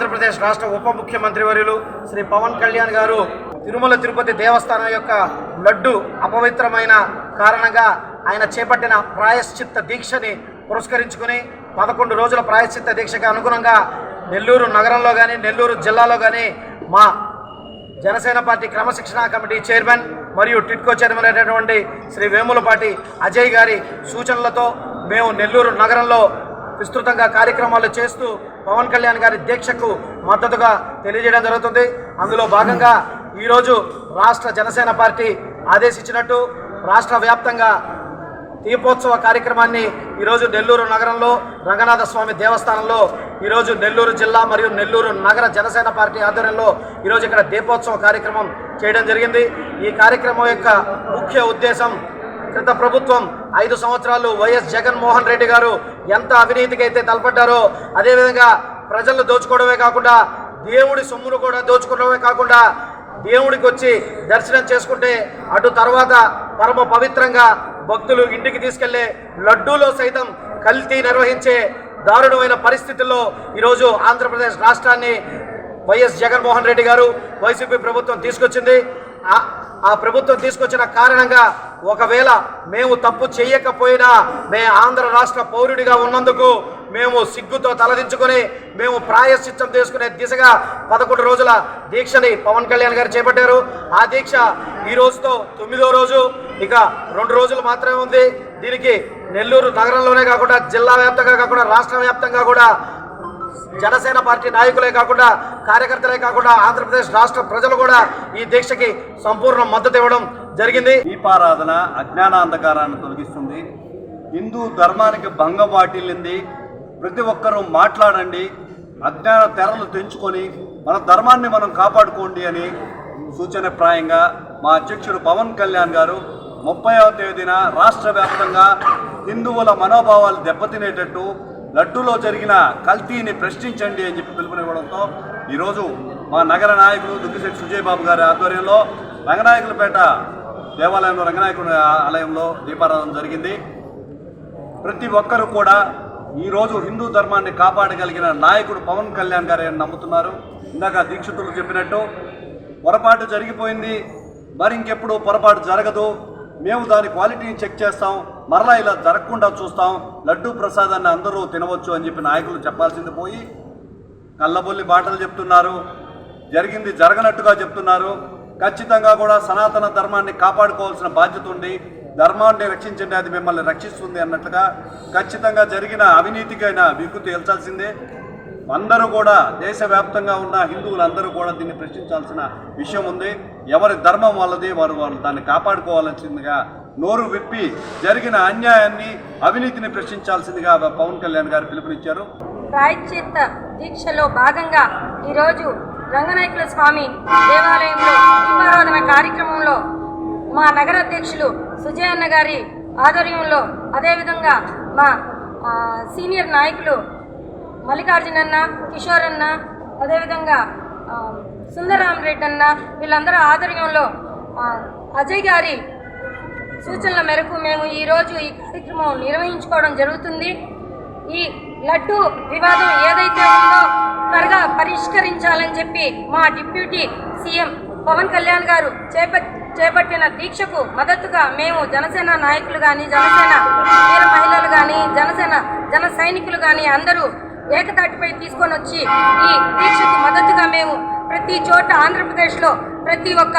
ఆంధ్రప్రదేశ్ రాష్ట్ర ఉప ముఖ్యమంత్రి వర్యులు శ్రీ పవన్ కళ్యాణ్ గారు తిరుమల తిరుపతి దేవస్థానం యొక్క లడ్డు అపవిత్రమైన కారణంగా ఆయన చేపట్టిన ప్రాయశ్చిత్త దీక్షని పురస్కరించుకుని పదకొండు రోజుల ప్రాయశ్చిత్త దీక్షకి అనుగుణంగా నెల్లూరు నగరంలో కానీ నెల్లూరు జిల్లాలో కానీ మా జనసేన పార్టీ క్రమశిక్షణా కమిటీ చైర్మన్ మరియు టిట్కో చైర్మన్ అయినటువంటి శ్రీ వేములపాటి అజయ్ గారి సూచనలతో మేము నెల్లూరు నగరంలో విస్తృతంగా కార్యక్రమాలు చేస్తూ పవన్ కళ్యాణ్ గారి దీక్షకు మద్దతుగా తెలియజేయడం జరుగుతుంది. అందులో భాగంగా ఈరోజు రాష్ట్ర జనసేన పార్టీ ఆదేశించినట్టు రాష్ట్ర వ్యాప్తంగా దీపోత్సవ కార్యక్రమాన్ని ఈరోజు నెల్లూరు నగరంలో రంగనాథ స్వామి దేవస్థానంలో ఈరోజు నెల్లూరు జిల్లా మరియు నెల్లూరు నగర జనసేన పార్టీ ఆధ్వర్యంలో ఈరోజు ఇక్కడ దీపోత్సవ కార్యక్రమం చేయడం జరిగింది. ఈ కార్యక్రమం యొక్క ముఖ్య ఉద్దేశం క్రిత ప్రభుత్వం ఐదు సంవత్సరాలు వైఎస్ జగన్మోహన్ రెడ్డి గారు ఎంత అవినీతికి అయితే తలపడ్డారో అదేవిధంగా ప్రజలను దోచుకోవడమే కాకుండా దేవుడి సొమ్మును కూడా దోచుకోవడమే కాకుండా దేవుడికి వచ్చి దర్శనం చేసుకుంటే అటు తర్వాత పరమ పవిత్రంగా భక్తులు ఇంటికి తీసుకెళ్ళే లడ్డూలో సైతం కల్తీ నిర్వహించే దారుణమైన పరిస్థితుల్లో ఈరోజు ఆంధ్రప్రదేశ్ రాష్ట్రాన్ని వైఎస్ జగన్మోహన్ రెడ్డి గారు వైసీపీ ప్రభుత్వం తీసుకొచ్చింది. ఆ- ప్రభుత్వం తీసుకొచ్చిన కారణంగా ఒకవేళ మేము తప్పు చేయకపోయినా మే ఆంధ్ర రాష్ట్ర పౌరుడిగా ఉన్నందుకు మేము సిగ్గుతో తలదించుకొని మేము ప్రాయశ్చిత్తం తీసుకునే దిశగా పదకొండు రోజుల దీక్షని పవన్ కళ్యాణ్ గారు చేపట్టారు. ఆ దీక్ష ఈ రోజుతో తొమ్మిదో రోజు. ఇక రెండు రోజులు మాత్రమే ఉంది. దీనికి నెల్లూరు నగరంలోనే కాకుండా జిల్లా వ్యాప్తంగా కాకుండా రాష్ట్ర వ్యాప్తంగా కూడా జనసేన పార్టీ నాయకులే కాకుండా కార్యకర్తలే కాకుండా ఆంధ్రప్రదేశ్ రాష్ట్ర ప్రజలు కూడా ఈ దీక్షకి సంపూర్ణ మద్దతు ఇవ్వడం జరిగింది. దీపారాధన అజ్ఞాన అంధకారాన్ని తొలగిస్తుంది. హిందూ ధర్మానికి భంగం వాటిల్లింది. ప్రతి ఒక్కరూ మాట్లాడండి. అజ్ఞాన తెరలు తెంచుకొని మన ధర్మాన్ని మనం కాపాడుకోండి అని సూచనప్రాయంగా మా అధ్యక్షుడు పవన్ కళ్యాణ్ గారు ముప్పైవ తేదీన రాష్ట్ర వ్యాప్తంగా హిందువుల మనోభావాలు దెబ్బతినేటట్టు లడ్డూలో జరిగిన కల్తీని ప్రశ్నించండి అని చెప్పి పిలుపునివ్వడంతో ఈరోజు మా నగర నాయకులు దుగ్గిశెట్టి సుజయ్ బాబు గారి ఆధ్వర్యంలో రంగనాయకులపేట దేవాలయంలో రంగనాయకుడి ఆలయంలో దీపారాధన జరిగింది. ప్రతి ఒక్కరూ కూడా ఈరోజు హిందూ ధర్మాన్ని కాపాడగలిగిన నాయకుడు పవన్ కళ్యాణ్ గారని అని నమ్ముతున్నారు. ఇందాక దీక్షితులు చెప్పినట్టు పొరపాటు జరిగిపోయింది మరి ఇంకెప్పుడు పొరపాటు జరగదు. మేము దాని క్వాలిటీని చెక్ చేస్తాం. మరలా ఇలా జరగకుండా చూస్తాం. లడ్డూ ప్రసాదాన్ని అందరూ తినవచ్చు అని చెప్పి నాయకులు చెప్పాల్సింది పోయి కళ్ళబొల్లి మాటలు చెప్తున్నారు. జరిగింది జరగనట్టుగా చెప్తున్నారు. ఖచ్చితంగా కూడా సనాతన ధర్మాన్ని కాపాడుకోవాల్సిన బాధ్యత ఉంది. ధర్మాన్ని రక్షించండి అది మిమ్మల్ని రక్షిస్తుంది అన్నట్లుగా ఖచ్చితంగా జరిగిన అవినీతికైనా విగ్గు తేల్చాల్సిందే. అందరూ కూడా దేశవ్యాప్తంగా ఉన్న హిందువులందరూ కూడా దీన్ని ప్రశ్నించాల్సిన విషయం ఉంది. ఎవరి ధర్మం వాళ్ళది వారు వాళ్ళు దాన్ని కాపాడుకోవాల్సిందిగా నోరు విప్పి జరిగిన అన్యాయాన్ని అవినీతిని ప్రశ్నించాల్సిందిగా పవన్ కళ్యాణ్ గారు పిలుపునిచ్చారు. ప్రాయశ్చిత్త దీక్షలో భాగంగా ఈరోజు రంగనాయకుల స్వామి దేవాలయంలో దీపారాధన కార్యక్రమంలో మా నగర అధ్యక్షులు సుజయన్న గారి ఆధ్వర్యంలో అదేవిధంగా మా సీనియర్ నాయకులు మల్లికార్జున అన్న కిషోర్ అన్న అదేవిధంగా ఆ, రెడ్డి అన్న వీళ్ళందరూ ఆధ్వర్యంలో అజయ్ గారి సూచనల మేరకు మేము ఈరోజు ఈ కార్యక్రమం నిర్వహించుకోవడం జరుగుతుంది. ఈ లడ్డు వివాదం ఏదైతే ఉందో త్వరగా పరిష్కరించాలని చెప్పి మా డిప్యూటీ సీఎం పవన్ కళ్యాణ్ గారు చేప చేపట్టిన దీక్షకు మద్దతుగా మేము జనసేన నాయకులు కానీ జనసేన వీర మహిళలు కానీ జనసేన జన సైనికులు కానీ అందరూ ఏకతాటిపై తీసుకొని వచ్చి ఈ దీక్షకు మద్దతుగా మేము ప్రతి చోట ఆంధ్రప్రదేశ్లో ప్రతి ఒక్క